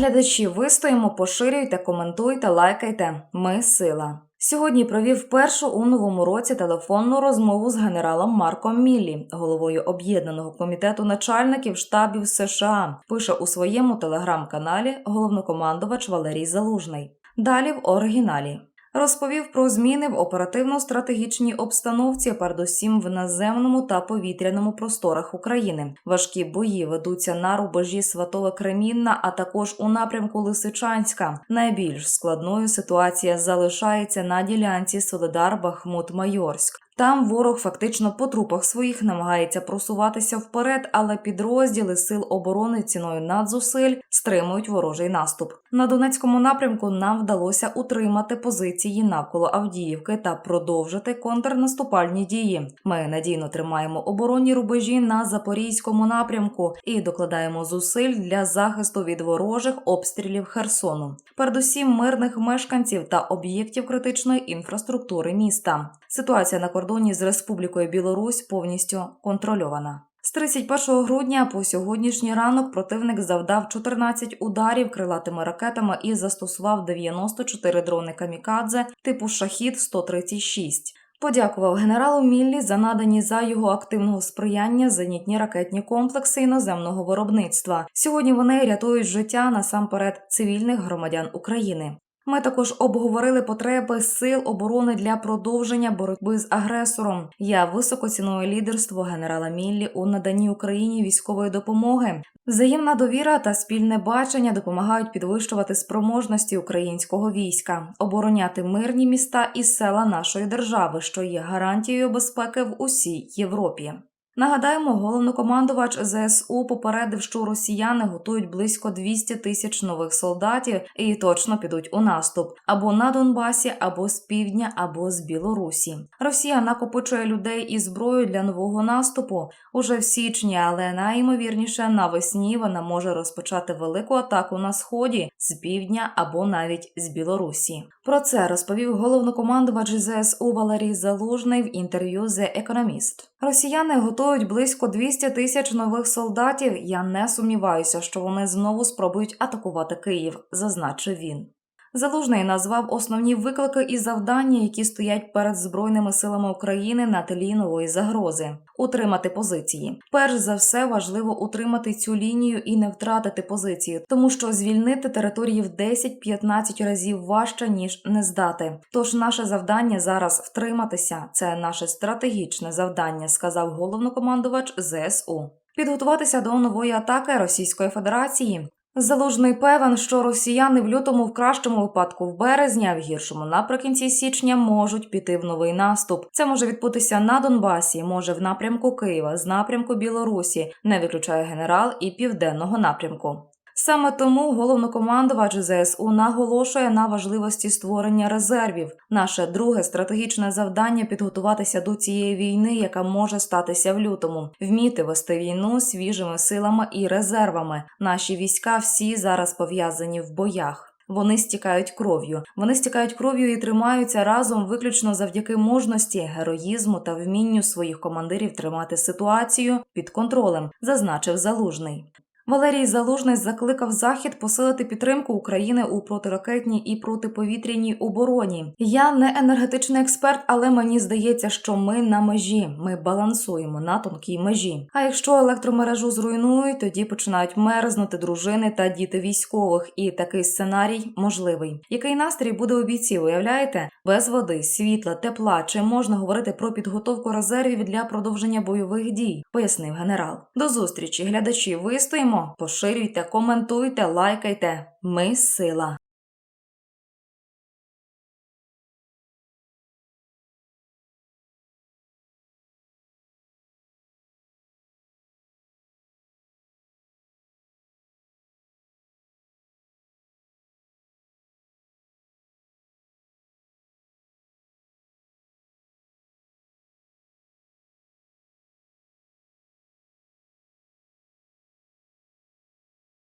Глядачі, вистоїмо, поширюйте, коментуйте, лайкайте. Ми сила. Сьогодні провів першу у новому році телефонну розмову з генералом Марком Міллі, головою об'єднаного комітету начальників штабів США. Пише у своєму телеграм-каналі головнокомандувач Валерій Залужний. Далі в оригіналі. Розповів про зміни в оперативно-стратегічній обстановці, передусім в наземному та повітряному просторах України. Важкі бої ведуться на рубежі Сватове Кремінна, а також у напрямку Лисичанська. Найбільш складною ситуація залишається на ділянці Солидар Бахмут Майорськ. Там ворог фактично по трупах своїх намагається просуватися вперед, але підрозділи сил оборони ціною надзусиль стримують ворожий наступ. На Донецькому напрямку нам вдалося утримати позиції навколо Авдіївки та продовжити контрнаступальні дії. Ми надійно тримаємо оборонні рубежі на запорізькому напрямку і докладаємо зусиль для захисту від ворожих обстрілів Херсону, передусім мирних мешканців та об'єктів критичної інфраструктури міста. Ситуація на кордоні з Республікою Білорусь повністю контрольована. З 31 грудня по сьогоднішній ранок противник завдав 14 ударів крилатими ракетами і застосував 94 дрони камікадзе типу Шахід 136 Подякував генералу Міллі за надані за його активного сприяння зенітні ракетні комплекси іноземного виробництва. Сьогодні вони рятують життя насамперед цивільних громадян України. Ми також обговорили потреби сил оборони для продовження боротьби з агресором. Я високо ціную лідерство генерала Міллі у наданні Україні військової допомоги. Взаємна довіра та спільне бачення допомагають підвищувати спроможності українського війська, обороняти мирні міста і села нашої держави, що є гарантією безпеки в усій Європі. Нагадаємо, головнокомандувач ЗСУ попередив, що росіяни готують близько 200 тисяч нових солдатів і точно підуть у наступ або на Донбасі, або з півдня, або з Білорусі. Росія накопичує людей і зброю для нового наступу уже в січні, але найімовірніше навесні вона може розпочати велику атаку на сході з півдня або навіть з Білорусі. Про це розповів головнокомандувач ЗСУ Валерій Залужний в інтерв'ю The Economist. Росіяни готують близько 200 тисяч нових солдатів. Я не сумніваюся, що вони знову спробують атакувати Київ, зазначив він. Залужний назвав основні виклики і завдання, які стоять перед збройними силами України на тлі нової загрози, утримати позиції. Перш за все важливо утримати цю лінію і не втратити позиції, тому що звільнити території в 10-15 разів важче ніж не здати. Тож наше завдання зараз втриматися. Це наше стратегічне завдання, сказав головнокомандувач ЗСУ. Підготуватися до нової атаки Російської Федерації. Залужний певен, що росіяни в лютому, в кращому випадку в березні, а в гіршому наприкінці січня можуть піти в новий наступ. Це може відбутися на Донбасі, може в напрямку Києва, з напрямку Білорусі, не виключає генерал і південного напрямку. Саме тому головнокомандувач ЗСУ наголошує на важливості створення резервів. Наше друге стратегічне завдання підготуватися до цієї війни, яка може статися в лютому, вміти вести війну свіжими силами і резервами. Наші війська всі зараз пов'язані в боях. Вони стікають кров'ю. Вони стікають кров'ю і тримаються разом виключно завдяки мужності, героїзму та вмінню своїх командирів тримати ситуацію під контролем, зазначив залужний. Валерій Залужний закликав Захід посилити підтримку України у протиракетній і протиповітряній обороні. Я не енергетичний експерт, але мені здається, що ми на межі. Ми балансуємо на тонкій межі. А якщо електромережу зруйнують, тоді починають мерзнути дружини та діти військових. І такий сценарій можливий. Який настрій буде у бійців? Уявляєте? Без води, світла, тепла. Чи можна говорити про підготовку резервів для продовження бойових дій? Пояснив генерал. До зустрічі, глядачі. Вистоїмо. Поширюйте, коментуйте, лайкайте. Ми сила.